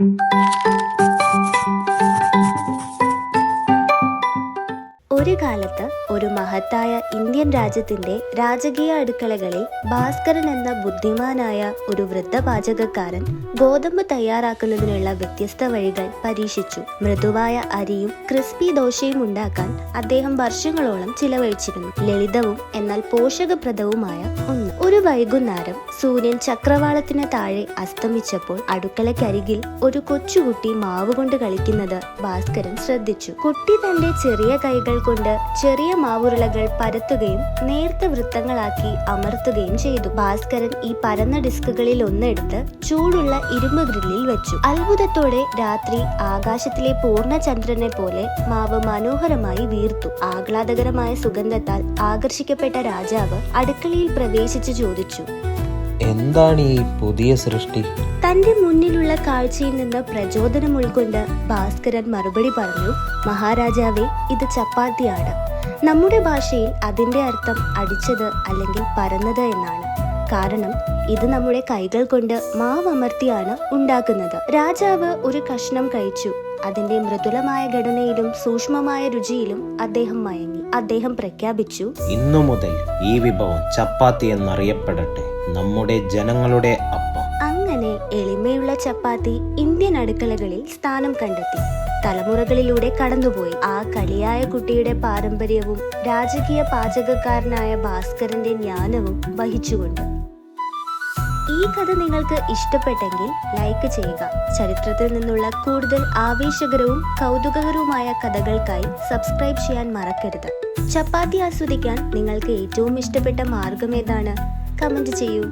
Thank you. ഒരു കാലത്ത് ഒരു മഹത്തായ ഇന്ത്യൻ രാജ്യത്തിന്റെ രാജകീയ അടുക്കളകളിൽ ഭാസ്കരൻ എന്ന ബുദ്ധിമാനായ ഒരു വൃദ്ധ പാചകക്കാരൻ ഗോതമ്പ് തയ്യാറാക്കുന്നതിനുള്ള വ്യത്യസ്ത വഴികൾ പരീക്ഷിച്ചു. മൃദുവായ അരിയും ക്രിസ്പി ദോശയും ഉണ്ടാക്കാൻ അദ്ദേഹം വർഷങ്ങളോളം ചിലവഴിച്ചിരുന്നു. ലളിതവും എന്നാൽ പോഷകപ്രദവുമായ ഒന്ന്. ഒരു വൈകുന്നേരം സൂര്യൻ ചക്രവാളത്തിന് താഴെ അസ്തമിച്ചപ്പോൾ അടുക്കളയ്ക്കരികിൽ ഒരു കൊച്ചുകുട്ടി മാവ് കൊണ്ട് കളിക്കുന്നത് ഭാസ്കരൻ ശ്രദ്ധിച്ചു. കുട്ടി തന്റെ ചെറിയ കൈകൾ കൊണ്ട് ചെറിയ മാവുരുളകൾ പരത്തുകയും നേർത്ത വൃത്തങ്ങളാക്കി അമർത്തുകയും ചെയ്തു. ഭാസ്കരൻ ഈ പരന്ന ഡിസ്കുകളിൽ ഒന്നെടുത്ത് ചൂടുള്ള ഇരുമ്പ് ഗ്രില്ലിൽ വെച്ചു. അത്ഭുതത്തോടെ രാത്രി ആകാശത്തിലെ പൂർണചന്ദ്രനെ പോലെ മാവ് മനോഹരമായി വീർത്തു. ആഹ്ലാദകരമായ സുഗന്ധത്താൽ ആകർഷിക്കപ്പെട്ട രാജാവ് അടുക്കളയിൽ പ്രവേശിച്ചു ചോദിച്ചു എന്താണ് ഈ പുതിയ സൃഷ്ടി? തന്റെ മുന്നിലുള്ള കാഴ്ചയിൽ നിന്ന് പ്രചോദനം ഉൾക്കൊണ്ട് ഭാസ്കരൻ മറുപടി പറഞ്ഞു മഹാരാജാവേ ഇത് ചപ്പാത്തിയാണ്. നമ്മുടെ ഭാഷയിൽ അതിന്റെ അർത്ഥം അടിച്ചത് അല്ലെങ്കിൽ പരന്നത് എന്നാണ്. കാരണം ഇത് നമ്മുടെ കൈകൾ കൊണ്ട് മാവ് അമർത്തിയാണ് ഉണ്ടാക്കുന്നത്. രാജാവ് ഒരു കഷ്ണം കഴിച്ചു. അതിന്റെ മൃദുലമായ ഘടനയിലും സൂക്ഷ്മമായ രുചിയിലും അദ്ദേഹം മയങ്ങി. അദ്ദേഹം പ്രഖ്യാപിച്ചു ഇന്നു മുതൽ ഈ വിഭവം ചപ്പാത്തി എന്നറിയപ്പെടട്ടെ. നമ്മുടെ ജനങ്ങളുടെ അങ്ങനെ എളിമയുള്ള ചപ്പാത്തി ഇന്ത്യൻ അടുക്കളകളിൽ സ്ഥാനം കണ്ടെത്തി. തലമുറകളിലൂടെ കടന്നുപോയി. ആ കളിയായ കുട്ടിയുടെ പാരമ്പര്യവും രാജകീയ പാചകക്കാരനായ ഭാസ്കരന്റെ ജ്ഞാനവും വഹിച്ചുകൊണ്ട്. ഈ കഥ നിങ്ങൾക്ക് ഇഷ്ടപ്പെട്ടെങ്കിൽ ലൈക്ക് ചെയ്യുക. ചരിത്രത്തിൽ നിന്നുള്ള കൂടുതൽ ആവേശകരവും കൗതുകകരവുമായ കഥകൾക്കായി സബ്സ്ക്രൈബ് ചെയ്യാൻ മറക്കരുത്. ചപ്പാത്തി ആസ്വദിക്കാൻ നിങ്ങൾക്ക് ഏറ്റവും ഇഷ്ടപ്പെട്ട മാർഗം ഏതാണ്? കമന്റ് ചെയ്യൂ.